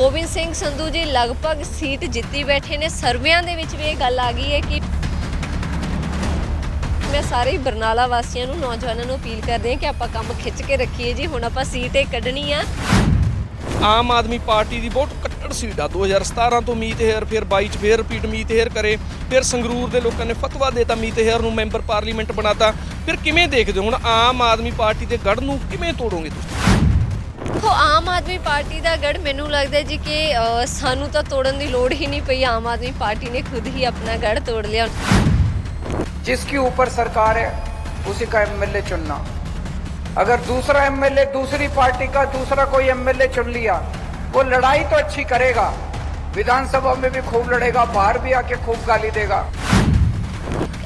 ਗੋਬਿੰਦ ਸਿੰਘ ਸੰਧੂ ਜੀ ਲਗਭਗ ਸੀਟ ਜਿੱਤੀ ਬੈਠੇ ਨੇ। ਸਰਵਿਆਂ ਦੇ ਵਿੱਚ ਵੀ ਇਹ ਗੱਲ ਆ ਗਈ ਹੈ ਕਿ ਮੈਂ ਸਾਰੇ ਬਰਨਾਲਾ ਵਾਸੀਆਂ ਨੂੰ, ਨੌਜਵਾਨਾਂ ਨੂੰ ਅਪੀਲ ਕਰਦੇ ਹਾਂ ਕਿ ਆਪਾਂ ਕੰਮ ਖਿੱਚ ਕੇ ਰੱਖੀਏ ਜੀ। ਹੁਣ ਆਪਾਂ ਸੀਟ ਇਹ ਕੱਢਣੀ ਆ। ਆਮ ਆਦਮੀ ਪਾਰਟੀ ਦੀ ਬਹੁਤ ਕੱਟੜ ਸੀਟ ਆ। 2017 ਤੋਂ ਮੀਤ ਹੇਅਰ, ਫਿਰ 22 ਚ ਫਿਰ ਰਿਪੀਟ ਮੀਤ ਹੇਅਰ ਕਰੇ। ਫਿਰ ਸੰਗਰੂਰ ਦੇ ਲੋਕਾਂ ਨੇ ਫਤਵਾ ਦੇਤਾ ਮੀਤ ਹੇਅਰ ਨੂੰ, ਮੈਂਬਰ ਪਾਰਲੀਮੈਂਟ ਬਣਾਤਾ। ਫਿਰ ਕਿਵੇਂ ਦੇਖਦੇ ਹੋ? ਹੁਣ ਆਮ ਆਦਮੀ ਪਾਰਟੀ ਦੇ ਗੜ ਨੂੰ ਕਿਵੇਂ ਤੋੜੋਗੇ ਤੁਸੀਂ? ਦੇਖੋ ਆਮ ਆਦਮੀ ਪਾਰਟੀ ਦਾ ਗੜ ਮੈਨੂੰ ਲੱਗਦਾ ਹੈ ਜੀ ਕਿ ਅ, ਸਾਨੂੰ ਤਾਂ ਤੋੜਨ ਦੀ ਲੋੜ ਹੀ ਨਹੀਂ ਪਈ ਆਮ ਆਦਮੀ ਪਾਰਟੀ ਨੇ ਖੁਦ ਹੀ ਆਪਣਾ ਗੜ ਤੋੜ ਲਿਆ जिसके ऊपर सरकार है उसी का एमएलए चुनना अगर दूसरा एमएलए दूसरी पार्टी का दूसरा कोई एमएलए चुन लिया वो लड़ाई तो अच्छी करेगा विधानसभा में भी खूब लड़ेगा बाहर भी आके खूब गाली देगा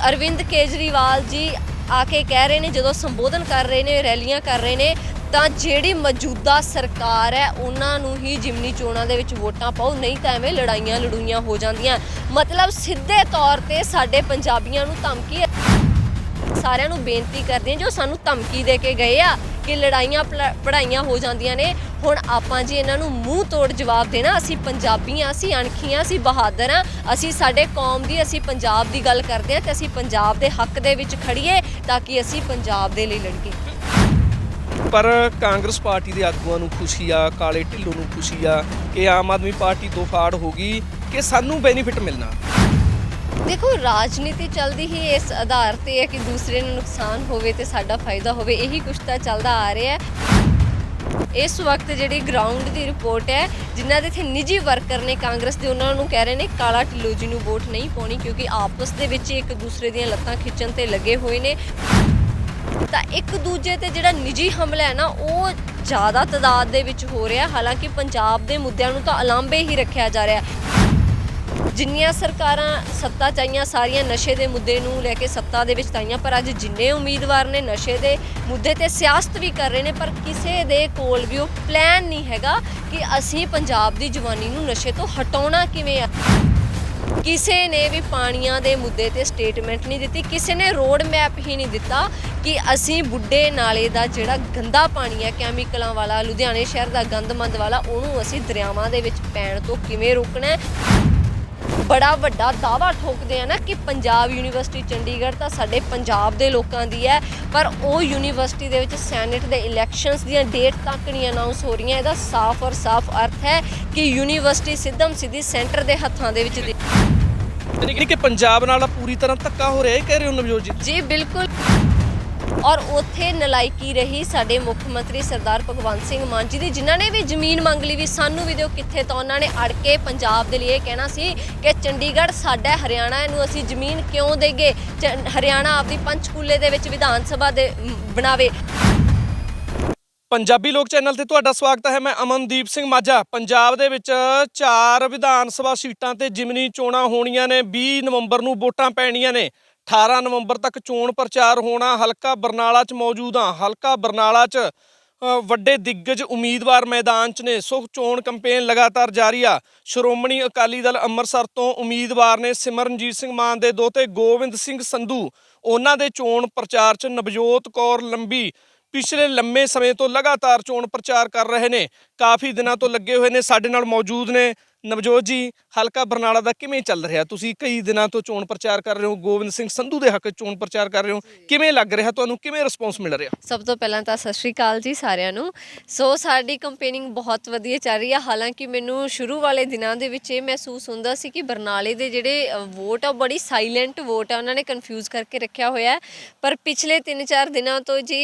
ਅਰਵਿੰਦ ਕੇਜਰੀਵਾਲ ਜੀ ਆ ਕੇ ਕਹਿ ਰਹੇ ਨੇ ਜਦੋਂ ਸੰਬੋਧਨ ਕਰ ਰਹੇ ਨੇ ਰੈਲੀਆਂ ਕਰ ਰਹੇ ਨੇ ਤਾਂ ਜਿਹੜੀ ਮੌਜੂਦਾ ਸਰਕਾਰ ਹੈ, ਉਹਨਾਂ ਨੂੰ ਹੀ ਜਿਮਨੀ ਚੋਣਾਂ ਦੇ ਵਿੱਚ ਵੋਟਾਂ ਪਾਓ, ਨਹੀਂ ਤਾਂ ਐਵੇਂ ਲੜਾਈਆਂ ਲੜੂਈਆਂ ਹੋ ਜਾਂਦੀਆਂ। ਮਤਲਬ ਸਿੱਧੇ ਤੌਰ ਤੇ ਸਾਡੇ ਪੰਜਾਬੀਆਂ ਨੂੰ ਧਮਕੀ ਸਾਰਿਆਂ ਨੂੰ ਬੇਨਤੀ ਕਰਦੇ ਹਾਂ ਜੋ ਸਾਨੂੰ ਧਮਕੀ ਦੇ ਕੇ ਗਏ ਆ ਕਿ ਲੜਾਈਆਂ ਪਲ- ਪੜਾਈਆਂ ਹੋ ਜਾਂਦੀਆਂ ਨੇ। ਹੁਣ ਆਪਾਂ ਜੀ ਇਹਨਾਂ ਨੂੰ ਮੂੰਹ ਤੋੜ ਜਵਾਬ ਦੇਣਾ, ਅਸੀਂ ਪੰਜਾਬੀ ਹਾਂ, ਅਸੀਂ ਅਣਖੀਆਂ ਅਸੀਂ ਬਹਾਦਰ ਹਾਂ, ਅਸੀਂ ਸਾਡੇ ਕੌਮ ਦੀ, ਅਸੀਂ ਪੰਜਾਬ ਦੀ ਗੱਲ ਕਰਦੇ ਹਾਂ ਤੇ ਅਸੀਂ ਪੰਜਾਬ ਦੇ ਹੱਕ ਦੇ ਵਿੱਚ ਖੜੀਏ ਤਾਂ ਕਿ ਅਸੀਂ ਪੰਜਾਬ ਦੇ ਲਈ ਲੜੀਏ। ਪਰ ਕਾਂਗਰਸ ਪਾਰਟੀ ਦੇ ਆਗੂਆਂ ਨੂੰ ਖੁਸ਼ੀ ਆ, ਕਾਲੇ ਢਿੱਲੋਂ ਨੂੰ ਖੁਸ਼ੀ ਆ ਕਿ ਆਮ ਆਦਮੀ ਪਾਰਟੀ ਦੋ ਫਾੜ ਹੋ ਗਈ ਕਿ ਸਾਨੂੰ ਬੈਨੀਫਿਟ ਮਿਲਣਾ। ਦੇਖੋ, ਰਾਜਨੀਤੀ ਚੱਲਦੀ ਹੀ ਇਸ ਆਧਾਰ ਤੇ ਹੈ ਕਿ ਦੂਸਰੇ ਨੂੰ ਨੁਕਸਾਨ ਹੋਵੇ ਤੇ ਸਾਡਾ ਫਾਇਦਾ ਹੋਵੇ, ਇਹੀ ਕੁਛ ਤਾਂ ਚੱਲਦਾ ਆ ਰਿਹਾ ਹੈ। ਇਸ ਵਕਤ ਜਿਹੜੀ ਗਰਾਊਂਡ ਦੀ ਰਿਪੋਰਟ ਹੈ, ਜਿਨ੍ਹਾਂ ਦੇ ਇੱਥੇ ਨਿੱਜੀ ਵਰਕਰ ਨੇ ਕਾਂਗਰਸ ਦੇ, ਉਹਨਾਂ ਨੂੰ ਕਹਿ ਰਹੇ ਨੇ ਕਾਲਾ ਢਿੱਲੋਂ ਜੀ ਨੂੰ ਵੋਟ ਨਹੀਂ ਪਾਉਣੀ ਕਿਉਂਕਿ ਆਪਸ ਦੇ ਵਿੱਚ ਇੱਕ ਦੂਸਰੇ ਦੀਆਂ ਲੱਤਾਂ ਖਿੱਚਣ ਤੇ ਲੱਗੇ ਹੋਏ ਨੇ। ਤਾਂ ਇੱਕ ਦੂਜੇ ਤੇ ਜਿਹੜਾ ਨਿੱਜੀ ਹਮਲਾ ਹੈ ਨਾ, ਉਹ ਜ਼ਿਆਦਾ ਤਦਾਦ ਦੇ ਵਿੱਚ ਹੋ ਰਿਹਾ। ਹਾਲਾਂਕਿ ਪੰਜਾਬ ਦੇ ਮੁੱਦਿਆਂ ਨੂੰ ਤਾਂ ਅਲਾਂਭੇ ਹੀ ਰੱਖਿਆ ਜਾ ਰਿਹਾ ਜਿੰਨੀਆਂ ਸਰਕਾਰਾਂ ਸੱਤਾ ਚਾਹੀਆਂ, ਸਾਰੀਆਂ ਨਸ਼ੇ ਦੇ ਮੁੱਦੇ ਨੂੰ ਲੈ ਕੇ ਸੱਤਾ ਦੇ ਵਿੱਚ ਤਾਈਆਂ, ਪਰ ਅੱਜ ਜਿੰਨੇ ਉਮੀਦਵਾਰ ਨੇ ਨਸ਼ੇ ਦੇ ਮੁੱਦੇ ਤੇ ਸਿਆਸਤ ਵੀ ਕਰ ਰਹੇ ਨੇ, ਪਰ ਕਿਸੇ ਦੇ ਕੋਲ ਵੀ ਉਹ ਪਲਾਨ ਨਹੀਂ ਹੈਗਾ ਕਿ ਅਸੀਂ ਪੰਜਾਬ ਦੀ ਜਵਾਨੀ ਨੂੰ ਨਸ਼ੇ ਤੋਂ ਹਟਾਉਣਾ ਕਿਵੇਂ ਆ। ਕਿਸੇ ਨੇ ਵੀ ਪਾਣੀਆਂ ਦੇ ਮੁੱਦੇ ਤੇ ਸਟੇਟਮੈਂਟ ਨਹੀਂ ਦਿੱਤੀ, ਕਿਸੇ ਨੇ ਰੋਡ ਮੈਪ ਹੀ ਨਹੀਂ ਦਿੱਤਾ ਕਿ ਅਸੀਂ ਬੁੱਢੇ ਨਾਲੇ ਦਾ ਜਿਹੜਾ ਗੰਦਾ ਪਾਣੀ ਹੈ ਕੈਮੀਕਲਾਂ ਵਾਲਾ, ਲੁਧਿਆਣੇ ਸ਼ਹਿਰ ਦਾ ਗੰਦਮੰਦ ਵਾਲਾ, ਉਹਨੂੰ ਅਸੀਂ ਦਰਿਆਵਾਂ ਦੇ ਵਿੱਚ ਪੈਣ ਤੋਂ ਕਿਵੇਂ ਰੋਕਣਾ ਹੈ? ਬੜਾ ਵੱਡਾ ਦਾਵਾ ਠੋਕਦੇ ਆ ਨਾ ਕਿ ਪੰਜਾਬ ਯੂਨੀਵਰਸਿਟੀ ਚੰਡੀਗੜ੍ਹ ਤਾਂ ਸਾਡੇ ਪੰਜਾਬ ਦੇ ਲੋਕਾਂ ਦੀ ਹੈ ਪਰ ਉਹ ਯੂਨੀਵਰਸਿਟੀ ਦੇ ਵਿੱਚ ਸੈਨੇਟ ਦੇ ਇਲੈਕਸ਼ਨਸ ਦੀਆਂ ਡੇਟ ਤੱਕ ਨਹੀਂ ਅਨਾਉਂਸ ਹੋ ਰਹੀਆਂ। ਇਹਦਾ ਸਾਫ਼ ਔਰ ਸਾਫ਼ ਅਰਥ ਹੈ ਕਿ ਯੂਨੀਵਰਸਿਟੀ ਸਿੱਧਮ ਸਿੱਧੀ ਸੈਂਟਰ ਦੇ ਹੱਥਾਂ ਦੇ ਵਿੱਚ ਦੀ ਕਿ ਪੰਜਾਬ ਨਾਲ ਪੂਰੀ ਤਰ੍ਹਾਂ ਧੱਕਾ ਹੋ ਰਿਹਾ ਇਹ ਕਹਿ ਰਹੇ ਹੋ ਨਵਜੋਤ ਜੀ? ਜੀ ਬਿਲਕੁਲ। ਔਰ ਉੱਥੇ ਨਲਾਇਕੀ ਰਹੀ ਸਾਡੇ ਮੁੱਖ ਮੰਤਰੀ ਸਰਦਾਰ ਭਗਵੰਤ ਸਿੰਘ ਮਾਨ ਜੀ ਦੀ, ਜਿਨ੍ਹਾਂ ਨੇ ਵੀ ਜ਼ਮੀਨ ਮੰਗ ਲਈ ਵੀ ਸਾਨੂੰ ਵੀ ਦਿਓ ਕਿੱਥੇ ਤਾਂ ਉਹਨਾਂ ਨੇ ਅੜ ਕੇ ਪੰਜਾਬ ਦੇ ਲਈ ਇਹ ਕਹਿਣਾ ਸੀ ਕਿ ਚੰਡੀਗੜ੍ਹ ਸਾਡਾ ਹਰਿਆਣਾ ਇਹਨੂੰ ਅਸੀਂ ਜ਼ਮੀਨ ਕਿਉਂ ਦੇਈਏ ਹਰਿਆਣਾ ਆਪਦੀ ਪੰਚਕੂਲੇ ਦੇ ਵਿੱਚ ਵਿਧਾਨ ਸਭਾ ਦੇ ਬਣਾਵੇ। ਪੰਜਾਬੀ ਲੋਕ ਚੈਨਲ ਤੇ ਤੁਹਾਡਾ ਸਵਾਗਤ ਹੈ, ਮੈਂ ਅਮਨਦੀਪ ਸਿੰਘ ਮਾਝਾ। ਪੰਜਾਬ ਦੇ ਵਿੱਚ ਚਾਰ ਵਿਧਾਨ ਸਭਾ ਸੀਟਾਂ ਤੇ ਜਿਮਨੀ ਚੋਣਾਂ ਹੋਣੀਆਂ ਨੇ 20 ਨਵੰਬਰ ਨੂੰ ਵੋਟਾਂ ਪੈਣੀਆਂ ਨੇ। 18 ਨਵੰਬਰ ਤੱਕ ਚੋਣ ਪ੍ਰਚਾਰ ਹੋਣਾ, ਹਲਕਾ ਬਰਨਾਲਾ 'ਚ ਮੌਜੂਦ ਹਾਂ। ਹਲਕਾ ਬਰਨਾਲਾ 'ਚ ਵੱਡੇ ਦਿੱਗਜ ਉਮੀਦਵਾਰ ਮੈਦਾਨ 'ਚ ਨੇ। ਸੋ ਚੋਣ ਕੰਪੇਨ ਲਗਾਤਾਰ ਜਾਰੀ ਆ। ਸ਼੍ਰੋਮਣੀ ਅਕਾਲੀ ਦਲ ਅੰਮ੍ਰਿਤਸਰ ਤੋਂ ਉਮੀਦਵਾਰ ਨੇ ਸਿਮਰਨਜੀਤ ਸਿੰਘ ਮਾਨ ਦੇ ਦੋਤੇ ਗੋਬਿੰਦ ਸਿੰਘ ਸੰਧੂ। ਉਹਨਾਂ ਦੇ ਚੋਣ ਪ੍ਰਚਾਰ 'ਚ ਨਵਜੋਤ ਕੌਰ ਲੰਬੀ ਪਿਛਲੇ ਲੰਮੇ ਸਮੇਂ ਤੋਂ ਲਗਾਤਾਰ ਚੋਣ ਪ੍ਰਚਾਰ ਕਰ ਰਹੇ ਨੇ। ਕਾਫੀ ਦਿਨਾਂ ਤੋਂ ਲੱਗੇ ਹੋਏ ਨੇ, ਸਾਡੇ ਨਾਲ ਮੌਜੂਦ ਨੇ। ਨਵਜੋਤ ਜੀ ਹਲਕਾ ਬਰਨਾਲਾ ਦਾ ਕਿਵੇਂ ਚੱਲ ਰਿਹਾ? ਤੁਸੀਂ ਕਈ ਦਿਨਾਂ ਤੋਂ ਚੋਣ ਪ੍ਰਚਾਰ ਕਰ ਰਹੇ ਹੋ ਗੋਬਿੰਦ ਸਿੰਘ ਸੰਧੂ ਦੇ ਹੱਕ ਚੋਣ ਪ੍ਰਚਾਰ ਕਰ ਰਹੇ ਹੋ। ਕਿਵੇਂ ਲੱਗ ਰਿਹਾ? ਤੁਹਾਨੂੰ ਕਿਵੇਂ ਰਿਸਪੌਂਸ ਮਿਲ ਰਿਹਾ? ਸਭ ਤੋਂ ਪਹਿਲਾਂ ਤਾਂ ਸਤਿ ਸ਼੍ਰੀ ਅਕਾਲ ਜੀ ਸਾਰਿਆਂ ਨੂੰ। ਸੋ ਸਾਡੀ ਕੰਪੇਨਿੰਗ ਬਹੁਤ ਵਧੀਆ ਚੱਲ ਰਹੀ ਹੈ ਹਾਲਾਂਕਿ ਮੈਨੂੰ ਸ਼ੁਰੂ ਵਾਲੇ ਦਿਨਾਂ ਦੇ ਵਿੱਚ ਇਹ ਮਹਿਸੂਸ ਹੁੰਦਾ ਸੀ ਕਿ ਬਰਨਾਲੇ ਦੇ ਜਿਹੜੇ ਵੋਟ ਆ ਉਹ ਬੜੀ ਸਾਇਲੈਂਟ ਵੋਟ ਆ। ਉਹਨਾਂ ਨੇ ਕਨਫਿਊਜ਼ ਕਰਕੇ ਰੱਖਿਆ ਹੋਇਆ ਪਰ ਪਿਛਲੇ 3-4 ਦਿਨਾਂ ਤੋਂ ਜੀ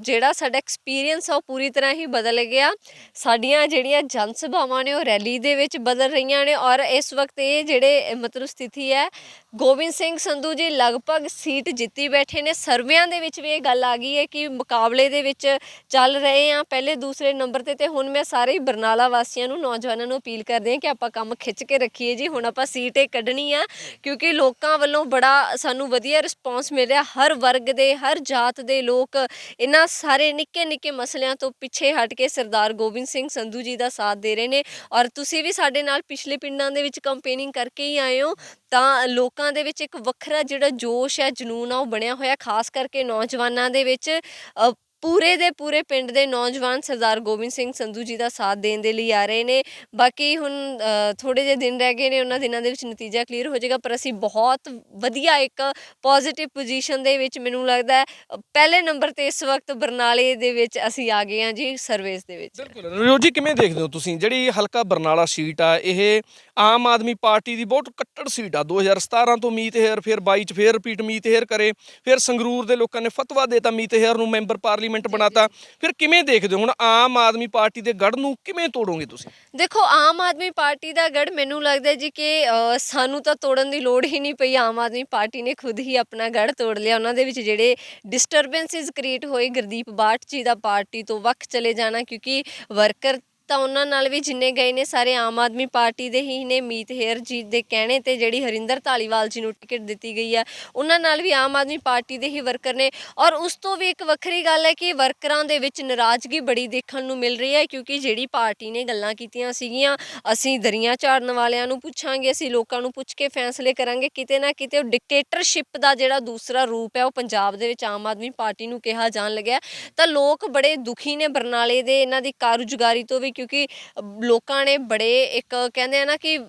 ਜਿਹੜਾ ਸਾਡਾ ਐਕਸਪੀਰੀਅੰਸ ਆ ਉਹ ਪੂਰੀ ਤਰ੍ਹਾਂ ਹੀ ਬਦਲ ਗਿਆ। ਸਾਡੀਆਂ ਜਿਹੜੀਆਂ ਜਨ ਸਭਾਵਾਂ ਨੇ ਉਹ ਰੈਲੀ ਦੇ ਵਿੱਚ ਬਦਲ ਰਹੀਆਂ ਨੇ ਔਰ ਇਸ ਵਕਤ ਇਹ ਜਿਹੜੇ ਮਤਲਬ ਸਥਿਤੀ ਹੈ ਗੋਬਿੰਦ ਸਿੰਘ ਸੰਧੂ ਜੀ ਲਗਭਗ ਸੀਟ ਜਿੱਤੀ ਬੈਠੇ ਨੇ। ਸਰਵਿਆਂ ਦੇ ਵਿੱਚ ਵੀ ਇਹ ਗੱਲ ਆ ਗਈ ਹੈ ਕਿ ਮੁਕਾਬਲੇ ਦੇ ਵਿੱਚ ਚੱਲ ਰਹੇ ਆ ਪਹਿਲੇ ਦੂਸਰੇ ਨੰਬਰ ਤੇ ਤੇ ਹੁਣ ਮੈਂ ਸਾਰੇ ਹੀ ਬਰਨਾਲਾ ਵਾਸੀਆਂ ਨੂੰ, ਨੌਜਵਾਨਾਂ ਨੂੰ ਅਪੀਲ ਕਰਦੇ ਹਾਂ ਕਿ ਆਪਾਂ ਕੰਮ ਖਿੱਚ ਕੇ ਰੱਖੀਏ ਜੀ। ਹੁਣ ਆਪਾਂ ਸੀਟ ਇਹ ਕੱਢਣੀ ਆ ਕਿਉਂਕਿ ਲੋਕਾਂ ਵੱਲੋਂ ਬੜਾ ਸਾਨੂੰ ਵਧੀਆ ਰਿਸਪੌਂਸ ਮਿਲਿਆ ਹਰ ਵਰਗ ਦੇ, ਹਰ ਜਾਤ ਦੇ ਲੋਕ ਇਹਨਾਂ ਸਾਰੇ ਨਿੱਕੇ ਨਿੱਕੇ ਮਸਲਿਆਂ ਤੋਂ ਪਿੱਛੇ ਹਟ ਕੇ ਸਰਦਾਰ ਗੋਬਿੰਦ ਸਿੰਘ ਸੰਧੂ ਜੀ ਦਾ ਸਾਥ ਦੇ ਰਹੇ ਨੇ। ਔਰ ਤੁਸੀਂ ਵੀ ਸਾਡੇ ਨਾਲ ਪਿਛਲੇ ਪਿੰਡਾਂ ਦੇ ਵਿੱਚ ਕੰਪੇਨਿੰਗ ਕਰਕੇ ਹੀ ਆਏ ਹੋ, ਤਾਂ ਲੋਕਾਂ ਦੇ ਵਿੱਚ ਇੱਕ ਵੱਖਰਾ ਜਿਹੜਾ ਜੋਸ਼ ਹੈ ਜਨੂਨ ਆ ਉਹ ਬਣਿਆ ਹੋਇਆ ਖਾਸ ਕਰਕੇ ਨੌਜਵਾਨਾਂ ਦੇ ਵਿੱਚ ਅ, ਪੂਰੇ ਦੇ ਪੂਰੇ ਪਿੰਡ ਦੇ ਨੌਜਵਾਨ ਸਰਦਾਰ ਗੋਬਿੰਦ ਸਿੰਘ ਸੰਧੂ ਜੀ ਦਾ ਸਾਥ ਦੇਣ ਦੇ ਲਈ ਆ ਰਹੇ ਨੇ। ਬਾਕੀ ਹੁਣ ਥੋੜੇ ਜਿਹੇ ਦਿਨ ਰਹਿ ਗਏ ਨੇ, ਉਹਨਾਂ ਦਿਨਾਂ ਦੇ ਵਿੱਚ ਨਤੀਜਾ ਕਲੀਅਰ ਹੋ ਜਾਏਗਾ, ਪਰ ਅਸੀਂ ਬਹੁਤ ਵਧੀਆ ਇੱਕ ਪੋਜ਼ਿਟਿਵ ਪੋਜੀਸ਼ਨ ਦੇ ਵਿੱਚ ਮੈਨੂੰ ਲੱਗਦਾ ਹੈ, ਪਹਿਲੇ ਨੰਬਰ ਤੇ ਇਸ ਵਕਤ ਬਰਨਾਲੇ ਦੇ ਵਿੱਚ ਅਸੀਂ ਆ ਗਏ ਹਾਂ ਜੀ, ਸਰਵੇਸ ਦੇ ਵਿੱਚ। ਬਿਲਕੁਲ। ਰਣਜੋਤ ਜੀ, ਕਿਵੇਂ ਦੇਖਦੇ ਹੋ ਤੁਸੀਂ? ਜਿਹੜੀ ਹਲਕਾ ਬਰਨਾਲਾ ਸੀਟ ਆ, ਇਹ ਆਮ ਆਦਮੀ ਪਾਰਟੀ ਦੀ ਬਹੁਤ ਕੱਟੜ ਸੀਟ ਆ। 2017 ਤੋਂ ਮੀਤ ਹੇਰ ਫਿਰ 22 ਚ ਫਿਰ ਰਿਪੀਟ ਮੀਤ ਹੇਰ ਕਰੇ, ਫਿਰ ਸੰਗਰੂਰ ਦੇ ਲੋਕਾਂ ਨੇ ਫਤਵਾ ਦੇਤਾ ਮੀਤ ਹੇਰ ਨੂੰ, ਮੈਂਬਰ ਪਾਰਲੀਮੈਂਟ ਬਣਾਤਾ। ਫਿਰ ਕਿਵੇਂ ਦੇਖਦੇ ਹੋ? ਹੁਣ ਆਮ ਆਦਮੀ ਪਾਰਟੀ ਦੇ ਗੜ ਨੂੰ ਕਿਵੇਂ ਤੋੜੋਗੇ ਤੁਸੀਂ? ਦੇਖੋ ਆਮ ਆਦਮੀ ਪਾਰਟੀ ਦਾ ਗੜ ਮੈਨੂੰ ਲੱਗਦਾ ਜੀ ਕਿ ਸਾਨੂੰ ਤਾਂ ਤੋੜਨ ਦੀ ਲੋੜ ਹੀ ਨਹੀਂ ਪਈ। ਆਮ ਆਦਮੀ ਪਾਰਟੀ ਨੇ ਖੁਦ ਹੀ ਆਪਣਾ ਗੜ ਤੋੜ ਲਿਆ। ਉਹਨਾਂ ਦੇ ਵਿੱਚ ਜਿਹੜੇ ਡਿਸਟਰਬੈਂਸਸ ਕ੍ਰੀਏਟ ਹੋਏ ਗੁਰਦੀਪ ਬਾਠ ਜੀ ਦਾ ਪਾਰਟੀ ਤੋਂ ਵੱਖ ਚਲੇ ਜਾਣਾ ਕਿਉਂਕਿ ਵਰਕਰ ਤਾਂ ਉਹਨਾਂ ਨਾਲ ਵੀ ਜਿੰਨੇ ਗਏ ਨੇ, ਸਾਰੇ ਆਮ ਆਦਮੀ ਪਾਰਟੀ ਦੇ ਹੀ ਨੇ, ਮੀਤ ਹੇਰ ਜੀ ਦੇ ਕਹਿਣੇ ਤੇ ਜਿਹੜੀ ਹਰਿੰਦਰ ਧਾਲੀਵਾਲ ਜੀ ਨੂੰ ਟਿਕਟ ਦਿੱਤੀ ਗਈ ਹੈ ਉਹਨਾਂ ਨਾਲ ਵੀ ਆਮ ਆਦਮੀ ਪਾਰਟੀ ਦੇ ਹੀ ਵਰਕਰ ਨੇ ਔਰ ਉਸ ਤੋਂ ਵੀ ਇੱਕ ਵੱਖਰੀ ਗੱਲ ਹੈ ਕਿ ਵਰਕਰਾਂ ਦੇ ਵਿੱਚ ਨਾਰਾਜ਼ਗੀ ਬੜੀ ਦੇਖਣ ਨੂੰ ਮਿਲ ਰਹੀ ਹੈ ਕਿਉਂਕਿ ਜਿਹੜੀ ਪਾਰਟੀ ਨੇ ਗੱਲਾਂ ਕੀਤੀਆਂ ਸੀਗੀਆਂ, ਅਸੀਂ ਦਰੀਆਂ ਝਾੜਨ ਵਾਲਿਆਂ ਨੂੰ ਪੁੱਛਾਂਗੇ, ਅਸੀਂ ਲੋਕਾਂ ਨੂੰ ਪੁੱਛ ਕੇ ਫੈਸਲੇ ਕਰਾਂਗੇ, ਕਿਤੇ ਨਾ ਕਿਤੇ ਉਹ ਡਿਕਟੇਟਰਸ਼ਿਪ ਦਾ ਜਿਹੜਾ ਦੂਸਰਾ ਰੂਪ ਹੈ, ਉਹ ਪੰਜਾਬ ਦੇ ਵਿੱਚ ਆਮ ਆਦਮੀ ਪਾਰਟੀ ਨੂੰ ਕਿਹਾ ਜਾਣ ਲੱਗਿਆ। ਤਾਂ ਲੋਕ ਬੜੇ ਦੁਖੀ ਨੇ ਬਰਨਾਲੇ ਦੇ, ਇਹਨਾਂ ਦੀ ਕਾਰਜਗੁਜ਼ਾਰੀ ਤੋਂ ਵੀ ਕਿਉਂਕਿ ਲੋਕਾਂ ਨੇ ਬੜੇ ਇੱਕ ਕਹਿੰਦੇ ਆ ਨਾ ਕਿ ਅ,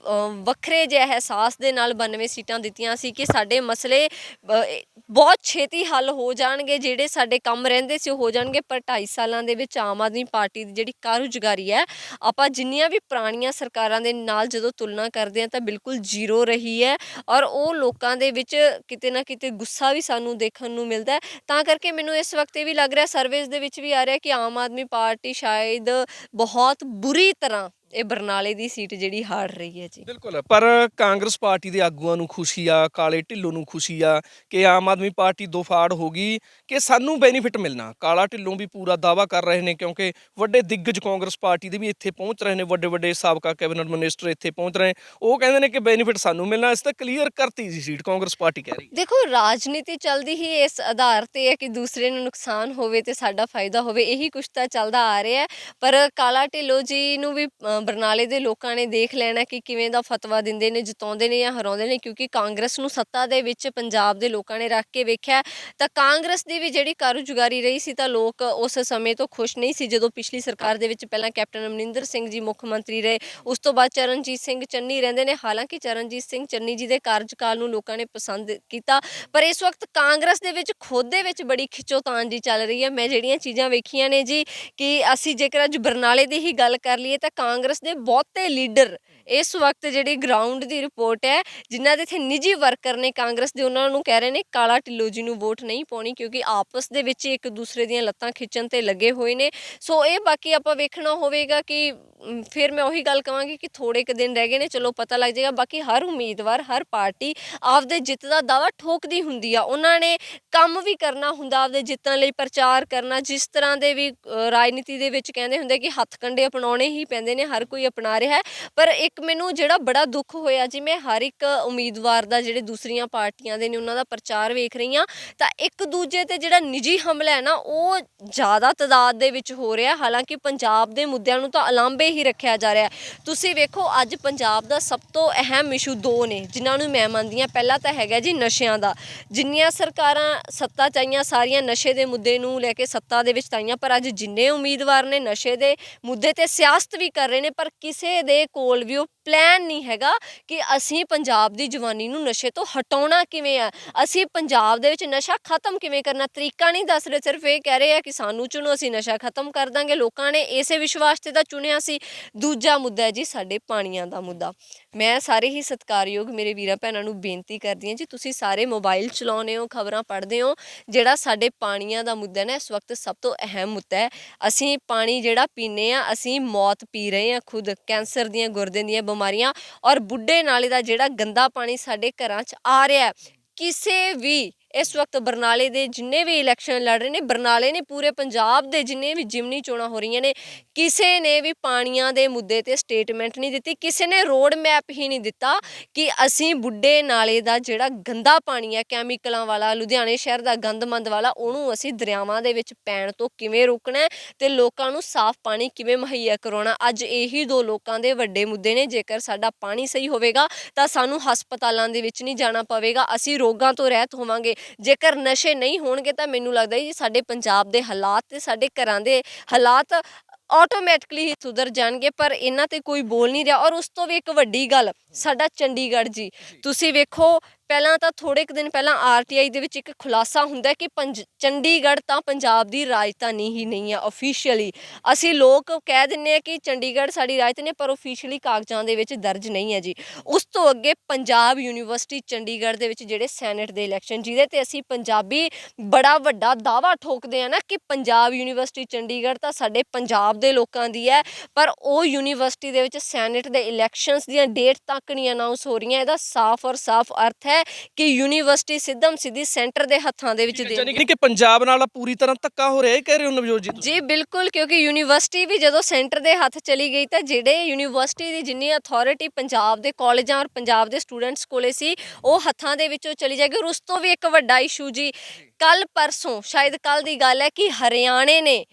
ਵੱਖਰੇ ਜਿਹੇ ਅਹਿਸਾਸ ਦੇ ਨਾਲ 92 ਸੀਟਾਂ ਦਿੱਤੀਆਂ ਸੀ ਕਿ ਸਾਡੇ ਮਸਲੇ ਅ, ਬਹੁਤ ਛੇਤੀ ਹੱਲ ਹੋ ਜਾਣਗੇ, ਜਿਹੜੇ ਸਾਡੇ ਕੰਮ ਰਹਿੰਦੇ ਸੀ ਉਹ ਹੋ ਜਾਣਗੇ, ਪਰ 2.5 ਸਾਲਾਂ ਦੇ ਵਿੱਚ ਆਮ ਆਦਮੀ ਪਾਰਟੀ ਦੀ ਜਿਹੜੀ ਕਾਰਜਗੁਜ਼ਾਰੀ ਹੈ, ਆਪਾਂ ਜਿੰਨੀਆਂ ਵੀ ਪੁਰਾਣੀਆਂ ਸਰਕਾਰਾਂ ਦੇ ਨਾਲ ਜਦੋਂ ਤੁਲਨਾ ਕਰਦੇ ਹਾਂ ਤਾਂ ਬਿਲਕੁਲ ਜ਼ੀਰੋ ਰਹੀ ਹੈ ਔਰ ਉਹ ਲੋਕਾਂ ਦੇ ਵਿੱਚ ਕਿਤੇ ਨਾ ਕਿਤੇ ਗੁੱਸਾ ਵੀ ਸਾਨੂੰ ਦੇਖਣ ਨੂੰ ਮਿਲਦਾ ਤਾਂ ਕਰਕੇ ਮੈਨੂੰ ਇਸ ਵਕਤ ਇਹ ਵੀ ਲੱਗ ਰਿਹਾ, ਸਰਵੇਸ ਦੇ ਵਿੱਚ ਵੀ ਆ ਰਿਹਾ ਕਿ ਆਮ ਆਦਮੀ ਪਾਰਟੀ ਸ਼ਾਇਦ ਬਹੁਤ ਬੁਰੀ ਤਰ੍ਹਾਂ ਇਹ ਬਰਨਾਲੇ ਦੀ ਸੀਟ ਜਿਹੜੀ ਹਾਰ ਰਹੀ ਹੈ ਜੀ। ਬਿਲਕੁਲ ਪਰ ਕਾਂਗਰਸ ਪਾਰਟੀ ਦੇ ਆਗੂਆਂ ਨੂੰ ਖੁਸ਼ੀ ਆ ਕਾਲੇ ਢਿੱਲੋਂ ਨੂੰ ਖੁਸ਼ੀ ਆ ਕਿ ਆਮ ਆਦਮੀ ਪਾਰਟੀ ਦੋ ਫਾੜ ਹੋ ਗਈ ਕਿ ਸਾਨੂੰ ਬੈਨੀਫਿਟ ਮਿਲਣਾ। ਕਾਲਾ ਢਿੱਲੋਂ ਵੀ ਪੂਰਾ ਦਾਵਾ ਕਰ ਰਹੇ ਨੇ ਕਿਉਂਕਿ ਵੱਡੇ ਦਿੱਗਜ ਕਾਂਗਰਸ ਪਾਰਟੀ ਦੇ ਵੀ ਇੱਥੇ ਪਹੁੰਚ ਰਹੇ ਨੇ ਵੱਡੇ ਵੱਡੇ ਸਾਬਕਾ ਕੈਬਨਿਟ ਮਿਨਿਸਟਰ ਇੱਥੇ ਪਹੁੰਚ ਰਹੇ ਉਹ ਕਹਿੰਦੇ ਨੇ ਕਿ ਬੈਨੀਫਿਟ ਸਾਨੂੰ ਮਿਲਣਾ ਇਸ ਤਾਂ ਕਲੀਅਰ ਕਰਤੀ ਸੀ ਸੀਟ ਕਾਂਗਰਸ ਪਾਰਟੀ ਕਹਿ ਰਹੀ ਹੈ। ਦੇਖੋ ਰਾਜਨੀਤੀ ਚੱਲਦੀ ਹੀ ਇਸ ਆਧਾਰ ਤੇ ਹੈ ਕਿ ਦੂਸਰੇ ਨੂੰ ਨੁਕਸਾਨ ਹੋਵੇ ਤੇ ਸਾਡਾ ਫਾਇਦਾ ਹੋਵੇ ਇਹੀ ਕੁਛ ਤਾਂ ਚੱਲਦਾ ਆ ਰਿਹਾ ਪਰ ਕਾਲਾ ਢਿੱਲੋਂ ਜੀ ਨੂੰ ਵੀ ਬਰਨਾਲੇ ਦੇ ਲੋਕਾਂ ਨੇ ਦੇਖ ਲੈਣਾ ਕਿ ਕਿਵੇਂ ਦਾ ਫਤਵਾ ਦਿੰਦੇ ਨੇ, ਜਿਤਾਉਂਦੇ ਨੇ ਜਾਂ ਹਰਾਉਂਦੇ ਨੇ, ਕਿਉਂਕਿ ਕਾਂਗਰਸ ਨੂੰ ਸੱਤਾ ਦੇ ਵਿੱਚ ਪੰਜਾਬ ਦੇ ਲੋਕਾਂ ਨੇ ਰੱਖ ਕੇ ਵੇਖਿਆ ਤਾਂ ਕਾਂਗਰਸ ਦੀ ਵੀ ਜਿਹੜੀ ਕਾਰਜਗੁਜ਼ਾਰੀ ਰਹੀ ਸੀ ਤਾਂ ਲੋਕ ਉਸ ਸਮੇਂ ਤੋਂ ਖੁਸ਼ ਨਹੀਂ ਸੀ, ਜਦੋਂ ਪਿਛਲੀ ਸਰਕਾਰ ਦੇ ਵਿੱਚ ਪਹਿਲਾਂ ਕੈਪਟਨ ਅਮਰਿੰਦਰ ਸਿੰਘ ਜੀ ਮੁੱਖ ਮੰਤਰੀ ਰਹੇ, ਉਸ ਤੋਂ ਬਾਅਦ ਚਰਨਜੀਤ ਸਿੰਘ ਚੰਨੀ ਰਹਿੰਦੇ ਨੇ। ਹਾਲਾਂਕਿ ਚਰਨਜੀਤ ਸਿੰਘ ਚੰਨੀ ਜੀ ਦੇ ਕਾਰਜਕਾਲ ਨੂੰ ਲੋਕਾਂ ਨੇ ਪਸੰਦ ਕੀਤਾ, ਪਰ ਇਸ ਵਕਤ ਕਾਂਗਰਸ ਦੇ ਵਿੱਚ ਖੁਦ ਦੇ ਵਿੱਚ ਬੜੀ ਖਿੱਚੋਤਾਣ ਜੀ ਚੱਲ ਰਹੀ ਹੈ। ਮੈਂ ਜਿਹੜੀਆਂ ਚੀਜ਼ਾਂ ਵੇਖੀਆਂ ਨੇ ਜੀ, ਕਿ ਅਸੀਂ ਜੇਕਰ ਅੱਜ ਬਰਨਾਲੇ ਦੀ ਹੀ ਗੱਲ ਕਰ ਲਈਏ ਤਾਂ ਕਾਂਗਰਸ ਕਾਂਗਰਸ ਦੇ ਬਹੁਤੇ ਲੀਡਰ ਇਸ ਵਕਤ ਜਿਹੜੀ ਗਰਾਊਂਡ ਦੀ ਰਿਪੋਰਟ ਹੈ, ਜਿਨ੍ਹਾਂ ਦੇ ਇੱਥੇ ਨਿੱਜੀ ਵਰਕਰ ਨੇ ਕਾਂਗਰਸ ਦੇ, ਉਹਨਾਂ ਨੂੰ ਕਹਿ ਰਹੇ ਨੇ ਕਾਲਾ ਢਿੱਲੋਂ ਜੀ ਨੂੰ ਵੋਟ ਨਹੀਂ ਪਾਉਣੀ ਕਿਉਂਕਿ ਆਪਸ ਦੇ ਵਿੱਚ ਹੀ ਇੱਕ ਦੂਸਰੇ ਦੀਆਂ ਲੱਤਾਂ ਖਿੱਚਣ ਤੇ ਲੱਗੇ ਹੋਏ ਨੇ। ਸੋ ਇਹ ਬਾਕੀ ਆਪਾਂ ਵੇਖਣਾ ਹੋਵੇਗਾ ਕਿ ਫਿਰ ਮੈਂ ਉਹੀ ਗੱਲ ਕਵਾਂਗੀ ਕਿ ਥੋੜੇ ਕੁ ਦਿਨ ਰਹਿ ਗਏ ਨੇ, ਚਲੋ ਪਤਾ ਲੱਗ ਜਾਏਗਾ। ਬਾਕੀ ਹਰ ਉਮੀਦਵਾਰ, ਹਰ ਪਾਰਟੀ ਆਪਦੇ ਜਿੱਤ ਦਾ ਦਾਵਾ ਠੋਕਦੀ ਹੁੰਦੀ ਆ। ਉਹਨਾਂ ਨੇ ਕੰਮ ਵੀ ਕਰਨਾ ਹੁੰਦਾ, ਆਪਦੇ ਜਿੱਤਣ ਲਈ ਪ੍ਰਚਾਰ ਕਰਨਾ। ਜਿਸ ਤਰ੍ਹਾਂ ਦੇ ਵੀ ਰਾਜਨੀਤੀ ਦੇ ਵਿੱਚ ਕਹਿੰਦੇ ਹੁੰਦੇ ਕਿ ਹੱਥ ਕੰਡੇ ਅਪਣਾਉਣੇ ਹੀ ਪੈਂਦੇ ਨੇ, ਹਰ ਕੋਈ ਅਪਣਾ ਰਿਹਾ ਪਰ ਇੱਕ ਇੱਕ ਮੈਨੂੰ ਜਿਹੜਾ ਬੜਾ ਦੁੱਖ ਹੋਇਆ ਜੀ, ਮੈਂ ਹਰ ਇੱਕ ਉਮੀਦਵਾਰ ਦਾ, ਜਿਹੜੇ ਦੂਸਰੀਆਂ ਪਾਰਟੀਆਂ ਦੇ ਨੇ, ਉਹਨਾਂ ਦਾ ਪ੍ਰਚਾਰ ਵੇਖ ਰਹੀ ਹਾਂ, ਤਾਂ ਇੱਕ ਦੂਜੇ ਤੇ ਜਿਹੜਾ ਨਿੱਜੀ ਹਮਲਾ ਹੈ ਨਾ, ਉਹ ਜ਼ਿਆਦਾ ਤਦਾਦ ਦੇ ਵਿੱਚ ਹੋ ਰਿਹਾ। ਹਾਲਾਂਕਿ ਪੰਜਾਬ ਦੇ ਮੁੱਦਿਆਂ ਨੂੰ ਤਾਂ ਅਲਾਂਭੇ ਹੀ ਰੱਖਿਆ ਜਾ ਰਿਹਾ ਤੁਸੀਂ ਵੇਖੋ, ਅੱਜ ਪੰਜਾਬ ਦਾ ਸਭ ਤੋਂ ਅਹਿਮ ਇਸ਼ੂ ਦੋ ਨੇ, ਜਿਨ੍ਹਾਂ ਨੂੰ ਮੈਂ ਮੰਨਦੀ ਹਾਂ। ਪਹਿਲਾ ਤਾਂ ਹੈਗਾ ਜੀ ਨਸ਼ਿਆਂ ਦਾ। ਜਿੰਨੀਆਂ ਸਰਕਾਰਾਂ ਸੱਤਾ ਚਾਹੀਆਂ ਸਾਰੀਆਂ ਨਸ਼ੇ ਦੇ ਮੁੱਦੇ ਨੂੰ ਲੈ ਕੇ ਸੱਤਾ ਦੇ ਵਿੱਚ ਤਾਈਆਂ ਪਰ ਅੱਜ ਜਿੰਨੇ ਉਮੀਦਵਾਰ ਨੇ ਨਸ਼ੇ ਦੇ ਮੁੱਦੇ ਤੇ ਸਿਆਸਤ ਵੀ ਕਰ ਰਹੇ ਨੇ, ਪਰ ਕਿਸੇ ਦੇ ਕੋਲ ਵੀ ਉਹ ਪਲਾਨ ਨਹੀਂ ਹੈਗਾ ਕਿ ਅਸੀਂ ਪੰਜਾਬ ਦੀ ਜਵਾਨੀ ਨੂੰ ਨਸ਼ੇ ਤੋਂ ਹਟਾਉਣਾ ਕਿਵੇਂ ਆ। ਅਸੀਂ ਪੰਜਾਬ ਦੇ ਵਿੱਚ ਨਸ਼ਾ ਖਤਮ ਕਿਵੇਂ ਕਰਨਾ, ਤਰੀਕਾ ਨਹੀਂ ਦੱਸ ਰਹੇ, ਸਿਰਫ ਇਹ ਕਹਿ ਰਹੇ ਆ ਕਿ ਸਾਨੂੰ ਚੁਣੋ, ਅਸੀਂ ਨਸ਼ਾ ਖਤਮ ਕਰ ਦਾਂਗੇ। ਲੋਕਾਂ ਨੇ ਇਸੇ ਵਿਸ਼ਵਾਸ ਤੇ ਤਾਂ ਚੁਣਿਆ ਸੀ। ਦੂਜਾ ਮੁੱਦਾ ਹੈ ਜੀ ਸਾਡੇ ਪਾਣੀਆਂ ਦਾ ਮੁੱਦਾ। ਮੈਂ ਸਾਰੇ ਹੀ ਸਤਿਕਾਰਯੋਗ ਮੇਰੇ ਵੀਰਾਂ ਭੈਣਾਂ ਨੂੰ ਬੇਨਤੀ ਕਰਦੀ ਹਾਂ ਜੀ, ਤੁਸੀਂ ਸਾਰੇ ਮੋਬਾਈਲ ਚਲਾਉਂਦੇ ਹੋ, ਖਬਰਾਂ ਪੜ੍ਹਦੇ ਹੋ। ਜਿਹੜਾ ਸਾਡੇ ਪਾਣੀਆਂ ਦਾ ਮੁੱਦਾ ਨਾ, ਇਸ ਵਕਤ ਸਭ ਤੋਂ ਅਹਿਮ ਮੁੱਦਾ ਹੈ। ਅਸੀਂ ਪਾਣੀ ਜਿਹੜਾ ਪੀਨੇ ਆ ਅਸੀਂ ਮੌਤ ਪੀ ਰਹੇ ਆ ਖੁਦ, ਕੈਂਸਰ ਦੀਆਂ ਗੁਰਦੇ ਦੀਆਂ ਬਿਮਾਰੀਆਂ ਔਰ ਬੁੱਢੇ ਨਾਲੇ ਦਾ ਜਿਹੜਾ ਗੰਦਾ ਪਾਣੀ ਸਾਡੇ ਘਰਾਂ 'ਚ ਆ ਰਿਹਾ ਕਿਸੇ ਵੀ ਇਸ ਵਕਤ ਬਰਨਾਲੇ ਦੇ ਜਿੰਨੇ ਵੀ ਇਲੈਕਸ਼ਨ ਲੜ ਰਹੇ ਨੇ, ਬਰਨਾਲੇ ਨੇ ਪੂਰੇ ਪੰਜਾਬ ਦੇ ਜਿੰਨੇ ਵੀ ਜਿਮਨੀ ਚੋਣਾਂ ਹੋ ਰਹੀਆਂ ਨੇ, ਕਿਸੇ ਨੇ ਵੀ ਪਾਣੀਆਂ ਦੇ ਮੁੱਦੇ ਤੇ ਸਟੇਟਮੈਂਟ ਨਹੀਂ ਦਿੱਤੀ, ਕਿਸੇ ਨੇ ਰੋਡ ਮੈਪ ਹੀ ਨਹੀਂ ਦਿੱਤਾ ਕਿ ਅਸੀਂ ਬੁੱਢੇ ਨਾਲੇ ਦਾ ਜਿਹੜਾ ਗੰਦਾ ਪਾਣੀ ਹੈ ਕੈਮੀਕਲਾਂ ਵਾਲਾ, ਲੁਧਿਆਣੇ ਸ਼ਹਿਰ ਦਾ ਗੰਦਮੰਦ ਵਾਲਾ, ਉਹਨੂੰ ਅਸੀਂ ਦਰਿਆਵਾਂ ਦੇ ਵਿੱਚ ਪੈਣ ਤੋਂ ਕਿਵੇਂ ਰੋਕਣਾ ਹੈ ਤੇ ਲੋਕਾਂ ਨੂੰ ਸਾਫ਼ ਪਾਣੀ ਕਿਵੇਂ ਮੁਹੱਈਆ ਕਰਾਉਣਾ ਅੱਜ ਇਹੀ ਦੋ ਲੋਕਾਂ ਦੇ ਵੱਡੇ ਮੁੱਦੇ ਨੇ, ਜੇਕਰ ਸਾਡਾ ਪਾਣੀ ਸਹੀ ਹੋਵੇਗਾ ਤਾਂ ਸਾਨੂੰ ਹਸਪਤਾਲਾਂ ਦੇ ਵਿੱਚ ਨਹੀਂ ਜਾਣਾ ਪਵੇਗਾ, ਅਸੀਂ ਰੋਗਾਂ ਤੋਂ ਰਹਿਤ ਹੋਵਾਂਗੇ। ਜੇਕਰ ਨਸ਼ੇ ਨਹੀਂ ਹੋਣਗੇ ਤਾਂ ਮੈਨੂੰ ਲੱਗਦਾ ਜੀ ਸਾਡੇ ਪੰਜਾਬ ਦੇ ਹਾਲਾਤ ਤੇ ਸਾਡੇ ਘਰਾਂ ਦੇ ਹਾਲਾਤ ਆਟੋਮੈਟਿਕਲੀ ਹੀ ਸੁਧਰ ਜਾਣਗੇ ਪਰ ਇਹਨਾਂ ਤੇ ਕੋਈ ਬੋਲ ਨਹੀਂ ਰਿਹਾ। ਔਰ ਉਸ ਤੋਂ ਵੀ ਇੱਕ ਵੱਡੀ ਗੱਲ ਸਾਡਾ ਚੰਡੀਗੜ੍ਹ ਜੀ। ਤੁਸੀਂ ਵੇਖੋ ਪਹਿਲਾਂ ਤਾਂ ਥੋੜੇ ਕੁ ਦਿਨ ਪਹਿਲਾਂ ਆਰਟੀਆਈ ਦੇ ਵਿੱਚ ਇੱਕ ਖੁਲਾਸਾ ਹੁੰਦਾ ਕਿ ਪੰਜ ਚੰਡੀਗੜ੍ਹ ਤਾਂ ਪੰਜਾਬ ਦੀ ਰਾਜਧਾਨੀ ਹੀ ਨਹੀਂ ਹੈ ਅਫੀਸ਼ੀਅਲੀ ਅਸੀਂ ਲੋਕ ਕਹਿ ਦਿੰਨੇ ਆ ਕਿ ਚੰਡੀਗੜ੍ਹ ਸਾਡੀ ਰਾਜਧਾਨੀ ਹੈ, ਪਰ ਅਫੀਸ਼ੀਅਲੀ ਕਾਗਜ਼ਾਂ ਦੇ ਵਿੱਚ ਦਰਜ ਨਹੀਂ ਹੈ ਜੀ। ਉਸ ਤੋਂ ਅੱਗੇ ਪੰਜਾਬ ਯੂਨੀਵਰਸਿਟੀ ਚੰਡੀਗੜ੍ਹ ਦੇ ਵਿੱਚ ਜਿਹੜੇ ਸੈਨੇਟ ਦੇ ਇਲੈਕਸ਼ਨ ਜਿਹਦੇ ਤੇ ਅਸੀਂ ਪੰਜਾਬੀ ਬੜਾ ਵੱਡਾ ਦਾਵਾ ਠੋਕਦੇ ਆ ਨਾ ਕਿ ਪੰਜਾਬ ਯੂਨੀਵਰਸਿਟੀ ਚੰਡੀਗੜ੍ਹ ਤਾਂ ਸਾਡੇ ਪੰਜਾਬ ਦੇ ਲੋਕਾਂ ਦੀ ਹੈ ਪਰ ਉਹ ਯੂਨੀਵਰਸਿਟੀ ਦੇ ਵਿੱਚ ਸੈਨੇਟ ਦੇ ਇਲੈਕਸ਼ਨਸ ਦੀਆਂ ਡੇਟ ਤੱਕ ਨਹੀਂ ਅਨਾਉਂਸ ਹੋ ਰਹੀਆਂ ਇਹਦਾ ਸਾਫ਼ ਔਰ ਸਾਫ਼ ਅਰਥ ਹੈ ਕਿ ਯੂਨੀਵਰਸਿਟੀ ਸਿੱਧਮ ਸਿੱਧੀ ਸੈਂਟਰ ਦੇ ਹੱਥਾਂ ਦੇ ਵਿੱਚ ਦੇ ਯਾਨੀ ਕਿ ਪੰਜਾਬ ਨਾਲ ਪੂਰੀ ਤਰ੍ਹਾਂ ਧੱਕਾ ਹੋ ਰਿਹਾ ਇਹ ਕਹਿ ਰਹੇ ਹੋ ਨਵਜੋਤ ਜੀ ਤੁਸੀਂ? ਜੀ ਬਿਲਕੁਲ ਕਿਉਂਕਿ ਯੂਨੀਵਰਸਿਟੀ ਵੀ ਜਦੋਂ ਸੈਂਟਰ ਦੇ ਹੱਥ ਚਲੀ ਗਈ ਤਾਂ ਜਿਹੜੇ ਯੂਨੀਵਰਸਿਟੀ ਦੀ ਜਿੰਨੀ ਅਥਾਰਟੀ ਪੰਜਾਬ ਦੇ ਕਾਲਜਾਂ ਔਰ ਪੰਜਾਬ ਦੇ ਸਟੂਡੈਂਟਸ ਕੋਲੇ ਸੀ ਉਹ ਹੱਥਾਂ ਦੇ ਵਿੱਚੋਂ ਚਲੀ ਜਾਏਗੀ ਔਰ ਉਸ ਤੋਂ ਵੀ ਇੱਕ ਵੱਡਾ ਇਸ਼ੂ ਜੀ ਕੱਲ ਪਰਸੋਂ ਸ਼ਾਇਦ ਕੱਲ ਦੀ ਗੱਲ ਹੈ ਕਿ ਹਰਿਆਣੇ ਨੇ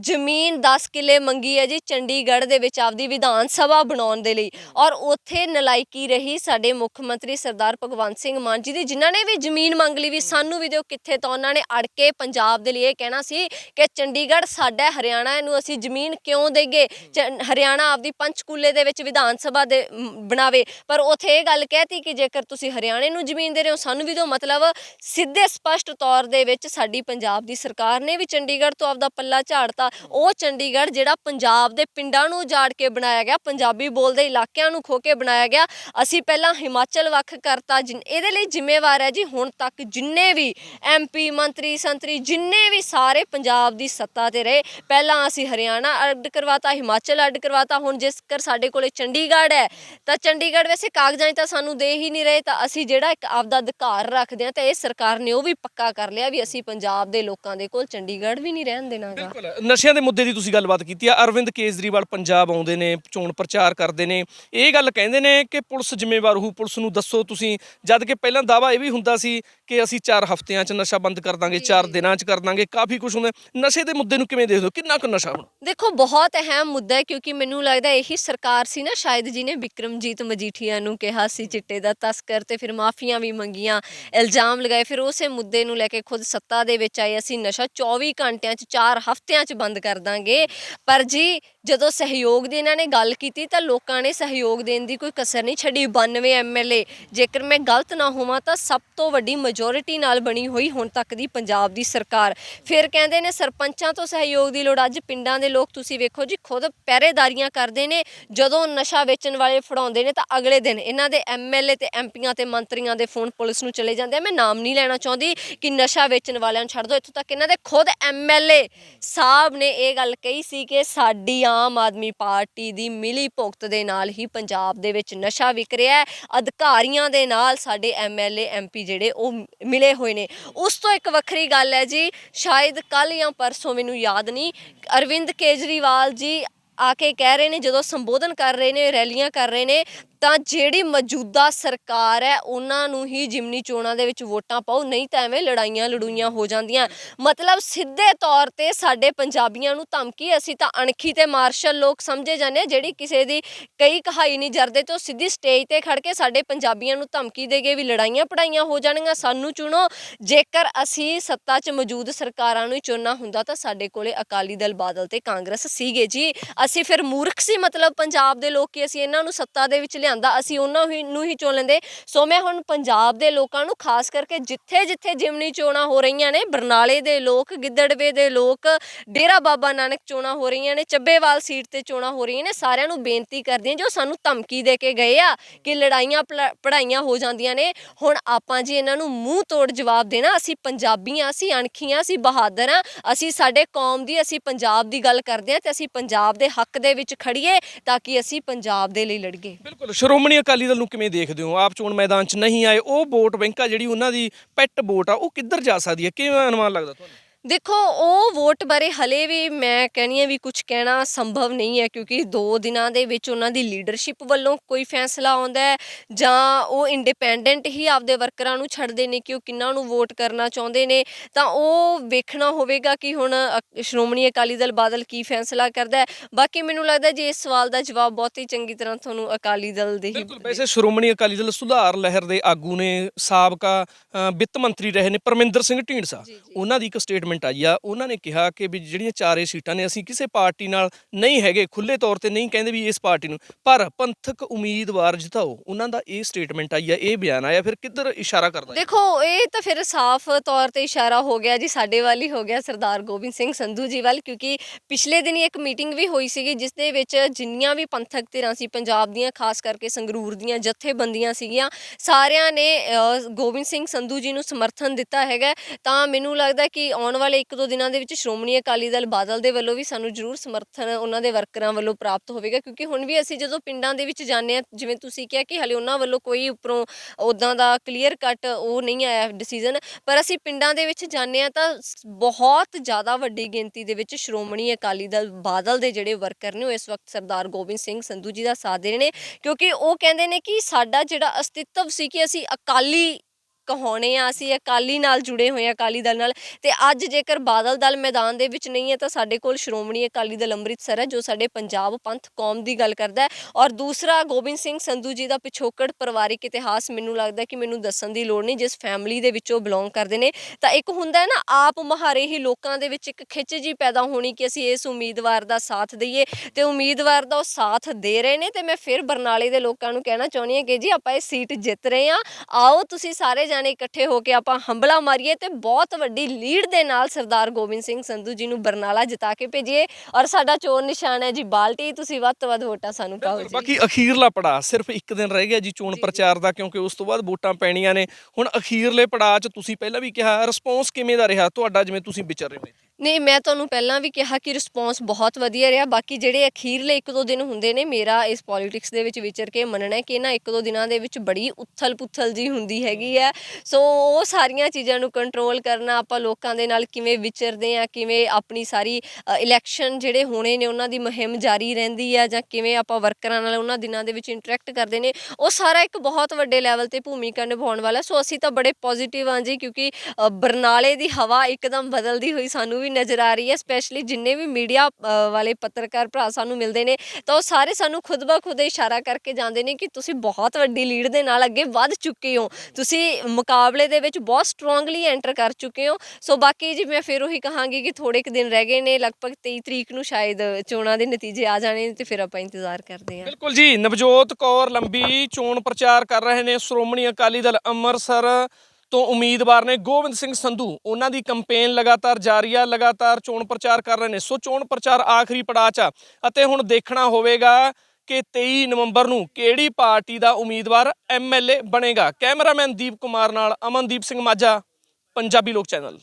ਜ਼ਮੀਨ 10 ਕਿੱਲੇ ਮੰਗੀ ਹੈ ਜੀ ਚੰਡੀਗੜ੍ਹ ਦੇ ਵਿੱਚ ਆਪਦੀ ਵਿਧਾਨ ਸਭਾ ਬਣਾਉਣ ਦੇ ਲਈ। ਔਰ ਉੱਥੇ ਨਲਾਇਕੀ ਰਹੀ ਸਾਡੇ ਮੁੱਖ ਮੰਤਰੀ ਸਰਦਾਰ ਭਗਵੰਤ ਸਿੰਘ ਮਾਨ ਜੀ ਦੀ, ਜਿਨ੍ਹਾਂ ਨੇ ਵੀ ਜ਼ਮੀਨ ਮੰਗ ਲਈ ਵੀ ਸਾਨੂੰ ਵੀ ਦਿਓ ਕਿੱਥੇ ਤਾਂ ਉਹਨਾਂ ਨੇ ਅੜ ਕੇ ਪੰਜਾਬ ਦੇ ਲਈ ਇਹ ਕਹਿਣਾ ਸੀ ਕਿ ਚੰਡੀਗੜ੍ਹ ਸਾਡਾ ਹਰਿਆਣਾ ਇਹਨੂੰ ਅਸੀਂ ਜ਼ਮੀਨ ਕਿਉਂ ਦੇਈਏ ਚ- ਹਰਿਆਣਾ ਆਪਦੀ ਪੰਚਕੂਲੇ ਦੇ ਵਿੱਚ ਵਿਧਾਨ ਸਭਾ ਦੇ ਬਣਾਵੇ। ਪਰ ਉੱਥੇ ਇਹ ਗੱਲ ਕਹਿਤੀ ਕਿ ਜੇਕਰ ਤੁਸੀਂ ਹਰਿਆਣੇ ਨੂੰ ਜ਼ਮੀਨ ਦੇ ਰਹੇ ਹੋ, ਸਾਨੂੰ ਵੀ ਦਿਓ। ਮਤਲਬ ਸਿੱਧੇ ਸਪਸ਼ਟ ਤੌਰ ਦੇ ਵਿੱਚ ਸਾਡੀ ਪੰਜਾਬ ਦੀ ਸਰਕਾਰ ਨੇ ਵੀ ਚੰਡੀਗੜ੍ਹ ਤੋਂ ਆਪਦਾ ਪੱਲਾ ਝਾੜਤਾ। ਉਹ ਚੰਡੀਗੜ੍ਹ ਜਿਹੜਾ ਪੰਜਾਬ ਦੇ ਪਿੰਡਾਂ ਨੂੰ ਉਜਾੜ ਕੇ ਬਣਾਇਆ ਗਿਆ, ਪੰਜਾਬੀ ਬੋਲਦੇ ਇਲਾਕਿਆਂ ਨੂੰ ਖੋ ਕੇ ਬਣਾਇਆ ਗਿਆ। ਅਸੀਂ ਪਹਿਲਾਂ ਹਿਮਾਚਲ ਵੱਖ ਕਰਤਾ ਇਹਦੇ ਲਈ ਜ਼ਿੰਮੇਵਾਰ ਹੈ ਜੀ, ਹੁਣ ਤੱਕ ਜਿੰਨੇ ਵੀ ਐਮਪੀ ਮੰਤਰੀ, ਸੰਤਰੀ, ਜਿੰਨੇ ਵੀ ਸਾਰੇ ਪੰਜਾਬ ਦੀ ਸੱਤਾ ਤੇ ਰਹੇ। ਪਹਿਲਾਂ ਅਸੀਂ ਹਰਿਆਣਾ ਅੱਡ ਕਰਵਾਤਾ, ਹਿਮਾਚਲ ਅੱਡ ਕਰਵਾਤਾ, ਹੁਣ ਜਿਸ ਕਰ ਸਾਡੇ ਕੋਲੇ ਚੰਡੀਗੜ੍ਹ ਹੈ, ਤਾਂ ਚੰਡੀਗੜ੍ਹ ਵੈਸੇ ਕਾਗਜ਼ਾਂ 'ਚ ਤਾਂ ਸਾਨੂੰ ਦੇ ਹੀ ਨਹੀਂ ਰਹੇ, ਤਾਂ ਅਸੀਂ ਜਿਹੜਾ ਇੱਕ ਆਪਦਾ ਅਧਿਕਾਰ ਰੱਖਦੇ ਹਾਂ, ਤਾਂ ਇਹ ਸਰਕਾਰ ਨੇ ਉਹ ਵੀ ਪੱਕਾ ਕਰ ਲਿਆ ਵੀ ਅਸੀਂ ਪੰਜਾਬ ਦੇ ਲੋਕਾਂ ਦੇ ਕੋਲ ਚੰਡੀਗੜ੍ਹ ਵੀ ਨਹੀਂ ਰਹਿਣ ਦੇਣਾਗਾ। ਬਿਲਕੁਲ ਨਸ਼ਿਆਂ ਦੇ ਮੁੱਦੇ ਦੀ ਤੁਸੀਂ ਗੱਲਬਾਤ ਕੀਤੀ ਆ। ਅਰਵਿੰਦ ਕੇਜਰੀਵਾਲ ਪੰਜਾਬ ਆਉਂਦੇ ਨੇ ਚੋਣ ਪ੍ਰਚਾਰ ਕਰਦੇ ਨੇ। ਇਹ ਗੱਲ ਕਹਿੰਦੇ ਨੇ ਕਿ ਪੁਲਿਸ ਜ਼ਿੰਮੇਵਾਰ ਹੋਊ। ਪੁਲਿਸ ਨੂੰ ਦੱਸੋ ਤੁਸੀਂ ਜਦ ਕਿ ਪਹਿਲਾਂ ਦਾਵਾ ਇਹ ਵੀ ਹੁੰਦਾ ਸੀ ਕਿ ਅਸੀਂ 4 ਹਫ਼ਤਿਆਂ 'ਚ ਨਸ਼ਾ ਬੰਦ ਕਰ ਦਾਂਗੇ 4 ਦਿਨਾਂ 'ਚ ਕਰ ਦਾਂਗੇ ਕਾਫੀ ਕੁਝ ਹੁੰਦਾ। ਨਸ਼ੇ ਦੇ ਮੁੱਦੇ ਨੂੰ ਕਿਵੇਂ ਦੇਖਦੇ ਹੋ? ਕਿੰਨਾ ਕੁ ਨਸ਼ਾ ਹੁਣ? ਦੇਖੋ ਬਹੁਤ ਅਹਿਮ ਮੁੱਦਾ ਹੈ ਕਿਉਂਕਿ ਮੈਨੂੰ ਲੱਗਦਾ ਇਹੀ ਸਰਕਾਰ ਸੀ ਨਾ ਸ਼ਾਇਦ ਜਿਹਨੇ ਵਿਕਰਮਜੀਤ ਮਜੀਠੀਆ ਨੂੰ ਕਿਹਾ ਸੀ ਚਿੱਟੇ ਦਾ ਤਸਕਰ ਤੇ ਫਿਰ ਮਾਫੀਆਂ ਵੀ ਮੰਗੀਆਂ ਇਲਜ਼ਾਮ ਲਗਾਏ। ਫਿਰ ਉਸੇ ਮੁੱਦੇ ਨੂੰ ਲੈ ਕੇ ਖੁਦ ਸੱਤਾ ਦੇ ਵਿੱਚ ਆਏ ਅਸੀਂ। ਨਸ਼ਾ 24 ਘੰਟਿਆਂ 'ਚ 4 ਹਫ਼ਤਿਆਂ 'ਚ ਬੰਦ ਕਰ ਦਾਂਗੇ। ਪਰ ਜੀ, ਜਦੋਂ ਸਹਿਯੋਗ ਦੀ ਇਹਨਾਂ ਨੇ ਗੱਲ ਕੀਤੀ ਤਾਂ ਲੋਕਾਂ ਨੇ ਸਹਿਯੋਗ ਦੇਣ ਦੀ ਕੋਈ ਕਸਰ ਨਹੀਂ ਛੱਡੀ। 92 ਐਮਐਲਏ ਜੇਕਰ ਮੈਂ ਗਲਤ ਨਾ ਹੋਵਾਂ ਤਾਂ ਸਭ ਤੋਂ ਵੱਡੀ ਮੈਜੋਰਿਟੀ ਨਾਲ ਬਣੀ ਹੋਈ ਹੁਣ ਤੱਕ ਦੀ ਪੰਜਾਬ ਦੀ ਸਰਕਾਰ। ਫਿਰ ਕਹਿੰਦੇ ਨੇ ਸਰਪੰਚਾਂ ਤੋਂ ਸਹਿਯੋਗ ਦੀ ਲੋੜ, ਅੱਜ ਪਿੰਡਾਂ ਦੇ ਲੋਕ ਤੁਸੀਂ ਵੇਖੋ ਜੀ, ਖੁਦ ਪਹਿਰੇਦਾਰੀਆਂ ਕਰਦੇ ਨੇ। ਜਦੋਂ ਨਸ਼ਾ ਵੇਚਣ ਵਾਲੇ ਫੜਾਉਂਦੇ ਨੇ ਤਾਂ ਅਗਲੇ ਦਿਨ ਇਹਨਾਂ ਦੇ ਐਮਐਲਏ ਤੇ ਐਮਪੀਆਂ ਤੇ ਮੰਤਰੀਆਂ ਦੇ ਫੋਨ ਪੁਲਿਸ ਨੂੰ ਚਲੇ ਜਾਂਦੇ ਆ। ਮੈਂ ਨਾਮ ਨਹੀਂ ਲੈਣਾ ਚਾਹੁੰਦੀ ਕਿ ਨਸ਼ਾ ਵੇਚਣ ਵਾਲਿਆਂ ਨੂੰ ਛੱਡ ਦਿਓ ਇੱਥੋਂ ਤੱਕ ਇਹਨਾਂ ਦੇ ਖੁਦ ਐਮਐਲਏ ਸਾਹਿਬ ਨੇ ਇਹ ਗੱਲ ਕਹੀ ਸੀ ਕਿ ਸਾਡੀ ਆਮ ਆਦਮੀ ਪਾਰਟੀ ਦੀ ਮਿਲੀ ਭੁਗਤ ਦੇ ਨਾਲ ਹੀ ਪੰਜਾਬ ਦੇ ਵਿੱਚ ਨਸ਼ਾ ਵਿਕ ਰਿਹਾ ਹੈ। ਅਧਿਕਾਰੀਆਂ ਦੇ ਨਾਲ ਸਾਡੇ ਐਮਐਲਏ ਐਮਪੀ ਜਿਹੜੇ ਉਹ ਮਿਲੇ ਹੋਏ ਨੇ। ਉਸ ਤੋਂ ਇੱਕ ਵੱਖਰੀ ਗੱਲ ਹੈ ਜੀ, ਸ਼ਾਇਦ ਕੱਲ ਜਾਂ ਪਰਸੋਂ ਮੈਨੂੰ ਯਾਦ ਨਹੀਂ, ਅਰਵਿੰਦ ਕੇਜਰੀਵਾਲ ਜੀ ਆ ਕੇ ਕਹਿ ਰਹੇ ਨੇ, ਜਦੋਂ ਸੰਬੋਧਨ ਕਰ ਰਹੇ ਨੇ, ਰੈਲੀਆਂ ਕਰ ਰਹੇ ਨੇ ਤਾਂ ਜਿਹੜੀ ਮੌਜੂਦਾ ਸਰਕਾਰ ਹੈ, ਉਹਨਾਂ ਨੂੰ ਹੀ ਜਿਮਨੀ ਚੋਣਾਂ ਦੇ ਵਿੱਚ ਵੋਟਾਂ ਪਾਓ, ਨਹੀਂ ਤਾਂ ਐਵੇਂ ਲੜਾਈਆਂ ਲੜੂਈਆਂ ਹੋ ਜਾਂਦੀਆਂ। ਮਤਲਬ ਸਿੱਧੇ ਤੌਰ ਤੇ ਸਾਡੇ ਪੰਜਾਬੀਆਂ ਨੂੰ ਧਮਕੀ, ਅਸੀਂ ਤਾਂ ਅਣਖੀ ਤੇ ਮਾਰਸ਼ਲ ਲੋਕ ਸਮਝੇ ਜਾਂਦੇ ਜਿਹੜੀ ਕਿਸੇ ਦੀ ਕਈ ਕਹਾਈ ਨਹੀਂ ਜਰਦੇ ਤੇ ਉਹ ਸਿੱਧੀ ਸਟੇਜ ਤੇ ਖੜ ਕੇ ਸਾਡੇ ਪੰਜਾਬੀਆਂ ਨੂੰ ਧਮਕੀ ਦੇ ਗਏ ਵੀ ਲੜਾਈਆਂ ਪੜਾਈਆਂ ਹੋ ਜਾਣਗੀਆਂ, ਸਾਨੂੰ ਚੁਣੋ। ਜੇਕਰ ਅਸੀਂ ਸੱਤਾ 'ਚ ਮੌਜੂਦ ਸਰਕਾਰਾਂ ਨੂੰ ਹੀ ਚੁਣਨਾ ਹੁੰਦਾ ਤਾਂ ਸਾਡੇ ਕੋਲੇ ਅਕਾਲੀ ਦਲ ਬਾਦਲ ਤੇ ਕਾਂਗਰਸ ਸੀਗੇ ਜੀ। ਅਸੀਂ ਫਿਰ ਮੂਰਖ ਸੀ ਮਤਲਬ ਪੰਜਾਬ ਦੇ ਲੋਕ ਕਿ ਅਸੀਂ ਇਹਨਾਂ ਨੂੰ ਸੱਤਾ ਦੇ ਵਿੱਚ ਲਿਆਂਦਾ, ਅਸੀਂ ਉਹਨਾਂ ਹੀ ਨੂੰ ਹੀ ਚੁਣ ਲੈਂਦੇ। ਸੋ ਮੈਂ ਹੁਣ ਪੰਜਾਬ ਦੇ ਲੋਕਾਂ ਨੂੰ, ਖਾਸ ਕਰਕੇ ਜਿੱਥੇ ਜਿੱਥੇ ਜਿਮਨੀ ਚੋਣਾਂ ਹੋ ਰਹੀਆਂ ਨੇ, ਬਰਨਾਲੇ ਦੇ ਲੋਕ, ਗਿੱਦੜਵੇ ਦੇ ਲੋਕ, ਡੇਰਾ ਬਾਬਾ ਨਾਨਕ ਚੋਣਾਂ ਹੋ ਰਹੀਆਂ ਨੇ, ਚੱਬੇਵਾਲ ਸੀਟ ਤੇ ਚੋਣਾਂ ਹੋ ਰਹੀਆਂ ਨੇ, ਸਾਰਿਆਂ ਨੂੰ ਬੇਨਤੀ ਕਰਦੀ ਹਾਂ ਜੋ ਸਾਨੂੰ ਧਮਕੀ ਦੇ ਕੇ ਗਏ ਆ ਕਿ ਲੜਾਈਆਂ ਪਲਾ- ਪੜਾਈਆਂ ਹੋ ਜਾਂਦੀਆਂ ਨੇ। ਹੁਣ ਆਪਾਂ ਜੀ ਇਹਨਾਂ ਨੂੰ ਮੂੰਹ ਤੋੜ ਜਵਾਬ ਦੇਣਾ, ਅਸੀਂ ਪੰਜਾਬੀਆਂ ਅਸੀਂ ਅਣਖੀਆਂ, ਅਸੀਂ ਬਹਾਦਰ ਆ ਅਸੀਂ ਸਾਡੇ ਕੌਮ ਦੀ, ਅਸੀਂ ਪੰਜਾਬ ਦੀ ਗੱਲ ਕਰਦੇ ਆ ਤੇ ਅਸੀਂ ਪੰਜਾਬ ਦੇ ਹੱਕ ਦੇ ਵਿੱਚ ਖੜੀਏ ਤਾਂ ਕਿ ਅਸੀਂ ਪੰਜਾਬ ਦੇ ਲਈ ਲੜੀਏ। ਬਿਲਕੁਲ ਸ਼੍ਰੋਮਣੀ ਅਕਾਲੀ ਦਲ ਨੂੰ ਕਿਵੇਂ ਦੇਖਦੇ ਹੋ? ਆਪ ਚੋਣ ਮੈਦਾਨ 'ਚ ਨਹੀਂ ਆਏ, ਉਹ ਵੋਟ ਬੈਂਕ ਆ ਜਿਹੜੀ ਉਹਨਾਂ ਦੀ ਪੈਟ ਵੋਟ ਆ, ਉਹ ਕਿੱਧਰ ਜਾ ਸਕਦੀ ਹੈ? ਕਿਵੇਂ ਅਨੁਮਾਨ ਲੱਗਦਾ ਤੁਹਾਨੂੰ? ਦੇਖੋ ਉਹ ਵੋਟ ਬਾਰੇ ਹਲੇ ਵੀ ਮੈਂ ਕਹਿੰਦੀ ਹਾਂ ਵੀ ਕੁਝ ਕਹਿਣਾ ਸੰਭਵ ਨਹੀਂ ਹੈ ਕਿਉਂਕਿ 2 ਦਿਨਾਂ ਦੇ ਵਿੱਚ ਉਹਨਾਂ ਦੀ ਲੀਡਰਸ਼ਿਪ ਵੱਲੋਂ ਕੋਈ ਫੈਸਲਾ ਆਉਂਦਾ ਹੈ ਜਾਂ ਉਹ ਇੰਡੀਪੈਂਡੈਂਟ ਹੀ ਆਪਦੇ ਵਰਕਰਾਂ ਨੂੰ ਛੱਡਦੇ ਨੇ ਕਿ ਉਹ ਕਿੰਨਾਂ ਨੂੰ ਵੋਟ ਕਰਨਾ ਚਾਹੁੰਦੇ ਨੇ ਤਾਂ ਉਹ ਵੇਖਣਾ ਹੋਵੇਗਾ ਕਿ ਹੁਣ ਸ਼੍ਰੋਮਣੀ ਅਕਾਲੀ ਦਲ ਬਾਦਲ ਕੀ ਫੈਸਲਾ ਕਰਦਾ ਹੈ ਬਾਕੀ ਮੈਨੂੰ ਲੱਗਦਾ ਜੇ ਇਸ ਸਵਾਲ ਦਾ ਜਵਾਬ ਬਹੁਤ ਹੀ ਚੰਗੀ ਤਰ੍ਹਾਂ ਤੁਹਾਨੂੰ ਅਕਾਲੀ ਦਲ ਦੇ ਹੀ ਬਿਲਕੁਲ ਵੈਸੇ ਸ਼੍ਰੋਮਣੀ ਅਕਾਲੀ ਦਲ ਸੁਧਾਰ ਲਹਿਰ ਦੇ ਆਗੂ ਨੇ ਸਾਬਕਾ ਵਿੱਤ ਮੰਤਰੀ ਰਹੇ ਨੇ ਪਰਮਿੰਦਰ ਸਿੰਘ ਢੀਂਡਸਾ। ਉਹਨਾਂ ਦੀ ਇੱਕ ਸਟੇਟਮੈਂਟ ਆਈ ਆ ਉਹਨਾਂ ਨੇ ਕਿਹਾ ਕਿ ਵੀ ਜਿਹੜੀਆਂ ਚਾਰੇ ਸੀਟਾਂ ਨੇ ਅਸੀਂ ਕਿਸੇ ਪਾਰਟੀ ਨਾਲ ਨਹੀਂ ਹੈਗੇ ਖੁੱਲੇ ਤੌਰ ਤੇ ਨਹੀਂ ਕਹਿੰਦੇ ਵੀ ਇਸ ਪਾਰਟੀ ਨੂੰ ਪਰ ਪੰਥਕ ਉਮੀਦਵਾਰ ਜਿਤਾਓ ਉਹਨਾਂ ਦਾ ਇਹ ਸਟੇਟਮੈਂਟ ਆਈ ਆ ਇਹ ਬਿਆਨ ਆਇਆ ਫਿਰ ਕਿੱਧਰ ਇਸ਼ਾਰਾ ਕਰਦਾ ਦੇਖੋ ਇਹ ਤਾਂ ਫਿਰ ਸਾਫ਼ ਤੌਰ ਤੇ ਇਸ਼ਾਰਾ ਹੋ ਗਿਆ ਜੀ ਸਾਡੇ ਵੱਲ ਹੀ ਹੋ ਗਿਆ ਸਰਦਾਰ ਗੋਬਿੰਦ ਸਿੰਘ ਸੰਧੂ ਜੀ ਵੱਲ ਕਿਉਂਕਿ ਪਿਛਲੇ ਦਿਨੀ ਇੱਕ ਮੀਟਿੰਗ ਵੀ ਹੋਈ ਸੀਗੀ ਜਿਸ ਦੇ ਵਿੱਚ ਜਿੰਨੀਆਂ ਵੀ ਪੰਥਕ ਧਿਰਾਂ ਸੀ ਪੰਜਾਬ ਦੀਆਂ ਖਾਸ ਕਰਕੇ ਸੰਗਰੂਰ ਦੀਆਂ ਜਥੇਬੰਦੀਆਂ ਸੀਗੀਆਂ ਸਾਰਿਆਂ ਨੇ ਅ, ਗੋਬਿੰਦ ਸਿੰਘ ਸੰਧੂ ਜੀ ਨੂੰ ਸਮਰਥਨ ਦਿੱਤਾ ਹੈਗਾ। ਤਾਂ ਮੈਨੂੰ ਲੱਗਦਾ ਕਿ ਆਉਣ ਵਾਲੇ ਇੱਕ ਦੋ ਦਿਨਾਂ ਦੇ ਵਿੱਚ ਸ਼੍ਰੋਮਣੀ ਅਕਾਲੀ ਦਲ ਬਾਦਲ ਦੇ ਵੱਲੋਂ ਵੀ ਸਾਨੂੰ ਜ਼ਰੂਰ ਸਮਰਥਨ ਉਹਨਾਂ ਦੇ ਵਰਕਰਾਂ ਵੱਲੋਂ ਪ੍ਰਾਪਤ ਹੋਵੇਗਾ, ਕਿਉਂਕਿ ਹੁਣ ਵੀ ਅਸੀਂ ਜਦੋਂ ਪਿੰਡਾਂ ਦੇ ਵਿੱਚ ਜਾਂਦੇ ਹਾਂ, ਜਿਵੇਂ ਤੁਸੀਂ ਕਿਹਾ ਕਿ ਹਲੇ ਉਹਨਾਂ ਵੱਲੋਂ ਕੋਈ ਉੱਪਰੋਂ ਉਦਾਂ ਦਾ ਕਲੀਅਰ ਕੱਟ ਉਹ ਨਹੀਂ ਆਇਆ ਡਿਸੀਜਨ ਪਰ ਅਸੀਂ ਪਿੰਡਾਂ ਦੇ ਵਿੱਚ ਜਾਂਦੇ ਆ ਤਾਂ ਬਹੁਤ ਜ਼ਿਆਦਾ ਵੱਡੀ ਗਿਣਤੀ ਦੇ ਵਿੱਚ ਸ਼੍ਰੋਮਣੀ ਅਕਾਲੀ ਦਲ ਬਾਦਲ ਦੇ ਜਿਹੜੇ ਵਰਕਰ ਨੇ ਉਹ ਇਸ ਵਕਤ ਸਰਦਾਰ ਗੋਬਿੰਦ ਸਿੰਘ ਸੰਧੂ ਜੀ ਦਾ ਸਾਥ ਦੇ ਰਹੇ ਨੇ, ਕਿਉਂਕਿ ਉਹ ਕਹਿੰਦੇ ਨੇ ਕਿ ਸਾਡਾ ਜਿਹੜਾ ਅਸਤਿਤਵ ਸੀ ਕਿ ਅਸੀਂ ਅਕਾਲੀ ਕਹਾਉਣੇ ਆ, ਅਸੀਂ ਅਕਾਲੀ ਨਾਲ ਜੁੜੇ ਹੋਏ ਆ, ਅਕਾਲੀ ਦਲ ਨਾਲ। ਤੇ ਅੱਜ ਜੇਕਰ ਬਾਦਲ ਦਲ ਮੈਦਾਨ ਦੇ ਵਿੱਚ ਨਹੀਂ ਹੈ, ਤਾਂ ਸਾਡੇ ਕੋਲ ਸ਼੍ਰੋਮਣੀ ਅਕਾਲੀ ਦਲ ਅੰਮ੍ਰਿਤਸਰ ਹੈ, ਜੋ ਸਾਡੇ ਪੰਜਾਬ ਪੰਥ ਕੌਮ ਦੀ ਗੱਲ ਕਰਦਾ ਹੈ। ਔਰ ਦੂਸਰਾ, ਗੋਬਿੰਦ ਸਿੰਘ ਸੰਧੂ ਜੀ ਦਾ ਪਿਛੋਕੜ ਪਰਿਵਾਰਿਕ ਇਤਿਹਾਸ ਮੈਨੂੰ ਲੱਗਦਾ ਕਿ ਮੈਨੂੰ ਦੱਸਣ ਦੀ ਲੋੜ ਨਹੀਂ, ਜਿਸ ਫੈਮਿਲੀ ਦੇ ਵਿੱਚੋਂ ਬਿਲੋਂਗ ਕਰਦੇ ਨੇ। ਤਾਂ ਇੱਕ ਹੁੰਦਾ ਹੈ ਨਾ, ਆਪ ਮਹਾਰੇ ਹੀ ਲੋਕਾਂ ਦੇ ਵਿੱਚ ਇੱਕ ਖਿੱਚ ਜੀ ਪੈਦਾ ਹੋਣੀ ਕਿ ਅਸੀਂ ਇਸ ਉਮੀਦਵਾਰ ਦਾ ਸਾਥ ਦਈਏ। ਤੇ ਉਮੀਦਵਾਰ ਦਾ ਉਹ ਸਾਥ ਦੇ ਰਹੇ ਨੇ, ਤੇ ਮੈਂ ਫਿਰ ਬਰਨਾਲੇ ਦੇ ਲੋਕਾਂ ਨੂੰ ਕਹਿਣਾ ਚਾਹੁੰਦੀ ਹਾਂ ਕਿ ਜੀ ਆਪਾਂ ਇਹ ਸੀਟ ਜਿੱਤ ਰਹੇ ਹਾਂ। ਆਓ, ਤੁਸੀਂ ਸਾਰੇ ਜਾਣੇ ਇਕੱਠੇ ਹੋ ਕੇ ਆਪਾਂ ਹੰਬਲਾ ਮਾਰੀਏ ਤੇ ਬਹੁਤ ਵੱਡੀ ਲੀਡ ਦੇ ਨਾਲ ਸਰਦਾਰ ਗੋਬਿੰਦ ਸਿੰਘ ਸੰਧੂ ਜੀ ਨੂੰ ਬਰਨਾਲਾ ਜਿਤਾ ਕੇ ਭੇਜੀਏ। ਔਰ ਸਾਡਾ ਚੋਣ ਨਿਸ਼ਾਨ ਹੈ ਜੀ ਬਾਲਟੀ ਤੁਸੀਂ ਵੱਧ ਤੋਂ ਵੱਧ ਵੋਟਾਂ ਸਾਨੂੰ ਪਾਓ ਜੀ। ਬਾਕੀ ਅਖੀਰਲਾ ਪੜਾ ਸਿਰਫ ਇੱਕ ਦਿਨ ਰਹਿ ਗਿਆ ਜੀ ਚੋਣ ਪ੍ਰਚਾਰ ਦਾ ਕਿਉਂਕਿ ਉਸ ਤੋਂ ਬਾਅਦ ਵੋਟਾਂ ਪੈਣੀਆਂ ਨੇ। ਹੁਣ ਅਖੀਰਲੇ ਪੜਾਅ 'ਚ ਤੁਸੀਂ ਪਹਿਲਾਂ ਵੀ ਕਿਹਾ ਰਿਸਪੌਂਸ ਕਿਵੇਂ ਦਾ ਰਿਹਾ? ਤੁਹਾਡਾ ਜਿਵੇਂ ਤੁਸੀਂ ਵਿਚਰ ਰਹੇ ਹੋ ਇੱਥੇ? ਨਹੀਂ, ਮੈਂ ਤੁਹਾਨੂੰ ਪਹਿਲਾਂ ਵੀ ਕਿਹਾ ਕਿ ਰਿਸਪੌਂਸ ਬਹੁਤ ਵਧੀਆ ਰਿਹਾ। ਬਾਕੀ ਜਿਹੜੇ ਅਖੀਰਲੇ ਇੱਕ ਦੋ ਦਿਨ ਹੁੰਦੇ ਨੇ, ਮੇਰਾ ਇਸ ਪੋਲਿਟਿਕਸ ਦੇ ਵਿੱਚ ਵਿਚਰ ਕੇ ਮੰਨਣਾ ਹੈ ਕਿ ਇਹਨਾਂ ਇੱਕ ਦੋ ਦਿਨਾਂ ਦੇ ਵਿੱਚ ਬੜੀ ਉਥਲ ਪੁਥਲ ਜੀ ਹੁੰਦੀ ਹੈਗੀ ਹੈ। ਸੋ ਉਹ ਸਾਰੀਆਂ ਚੀਜ਼ਾਂ ਨੂੰ ਕੰਟਰੋਲ ਕਰਨਾ, ਆਪਾਂ ਲੋਕਾਂ ਦੇ ਨਾਲ ਕਿਵੇਂ ਵਿਚਰਦੇ ਆ ਕਿਵੇਂ ਆਪਣੀ ਸਾਰੀ ਇਲੈਕਸ਼ਨ ਜਿਹੜੇ ਹੋਣੇ ਨੇ, ਉਹਨਾਂ ਦੀ ਮੁਹਿੰਮ ਜਾਰੀ ਰਹਿੰਦੀ ਆ ਜਾਂ ਕਿਵੇਂ ਆਪਾਂ ਵਰਕਰਾਂ ਨਾਲ ਉਹਨਾਂ ਦਿਨਾਂ ਦੇ ਵਿੱਚ ਇੰਟਰੈਕਟ ਕਰਦੇ ਨੇ, ਉਹ ਸਾਰਾ ਇੱਕ ਬਹੁਤ ਵੱਡੇ ਲੈਵਲ ਤੇ ਭੂਮਿਕਾ ਨਿਭਾਉਣ ਵਾਲਾ ਸੋ ਅਸੀਂ ਤਾਂ ਬੜੇ ਪੋਜ਼ਿਟਿਵ ਹਾਂ ਜੀ, ਕਿਉਂਕਿ ਬਰਨਾਲੇ ਦੀ ਹਵਾ ਇੱਕਦਮ ਬਦਲਦੀ ਹੋਈ ਸਾਨੂੰ ਵੀ ਨਜ਼ਰ ਆ ਰਹੀ ਹੈ ਸਪੈਸ਼ਲੀ ਜਿੰਨੇ ਵੀ ਮੀਡੀਆ ਵਾਲੇ ਪੱਤਰਕਾਰ ਭਰਾ ਸਾਨੂੰ ਮਿਲਦੇ ਨੇ, ਤਾਂ ਉਹ ਸਾਰੇ ਸਾਨੂੰ ਖੁਦ ਬ ਖੁਦ ਇਸ਼ਾਰਾ ਕਰਕੇ ਜਾਂਦੇ ਨੇ ਕਿ ਤੁਸੀਂ ਬਹੁਤ ਵੱਡੀ ਲੀਡ ਦੇ ਨਾਲ ਅੱਗੇ ਵੱਧ ਚੁੱਕੇ ਹੋ। ਤੁਸੀਂ ਮੁਕਾਬਲੇ ਦੇ ਵਿੱਚ ਬਹੁਤ ਸਟਰੋਂਗਲੀ ਐਂਟਰ ਕਰ ਚੁੱਕੇ ਹੋ। ਸੋ ਬਾਕੀ ਜੀ ਮੈਂ ਫਿਰ ਉਹੀ ਕਹਾਂਗੀ ਕਿ ਥੋੜੇ ਕੁ ਦਿਨ ਰਹਿ ਗਏ ਨੇ, ਲਗਭਗ 23 ਤਰੀਕ ਨੂੰ ਸ਼ਾਇਦ ਚੋਣਾਂ ਦੇ ਨਤੀਜੇ ਆ ਜਾਣੇ ਨੇ ਤੇ ਫਿਰ ਆਪਾਂ ਇੰਤਜ਼ਾਰ ਕਰਦੇ ਹਾਂ। ਬਿਲਕੁਲ ਜੀ, ਨਵਜੋਤ ਕੌਰ ਲੰਬੀ ਚੋਣ ਪ੍ਰਚਾਰ ਕਰ ਰਹੇ ਨੇ, ਸ਼੍ਰੋਮਣੀ ਅਕਾਲੀ ਦਲ ਅੰਮ੍ਰਿਤਸਰ ਤੋਂ ਉਮੀਦਵਾਰ ਨੇ ਗੋਬਿੰਦ ਸਿੰਘ ਸੰਧੂ, ਉਹਨਾਂ ਦੀ ਕੰਪੇਨ ਲਗਾਤਾਰ ਜਾਰੀ ਆ, ਲਗਾਤਾਰ ਚੋਣ ਪ੍ਰਚਾਰ ਕਰ ਰਹੇ ਨੇ। ਸੋ ਚੋਣ ਪ੍ਰਚਾਰ ਆਖਰੀ ਪੜਾਅ 'ਚ ਆ ਅਤੇ ਹੁਣ ਦੇਖਣਾ ਹੋਵੇਗਾ ਕਿ 23 ਨਵੰਬਰ ਨੂੰ ਕਿਹੜੀ ਪਾਰਟੀ ਦਾ ਉਮੀਦਵਾਰ ਐਮਐਲਏ ਬਣੇਗਾ। ਕੈਮਰਾਮੈਨ ਦੀਪ ਕੁਮਾਰ ਨਾਲ ਅਮਨਦੀਪ ਸਿੰਘ ਮਾਝਾ, ਪੰਜਾਬੀ ਲੋਕ ਚੈਨਲ।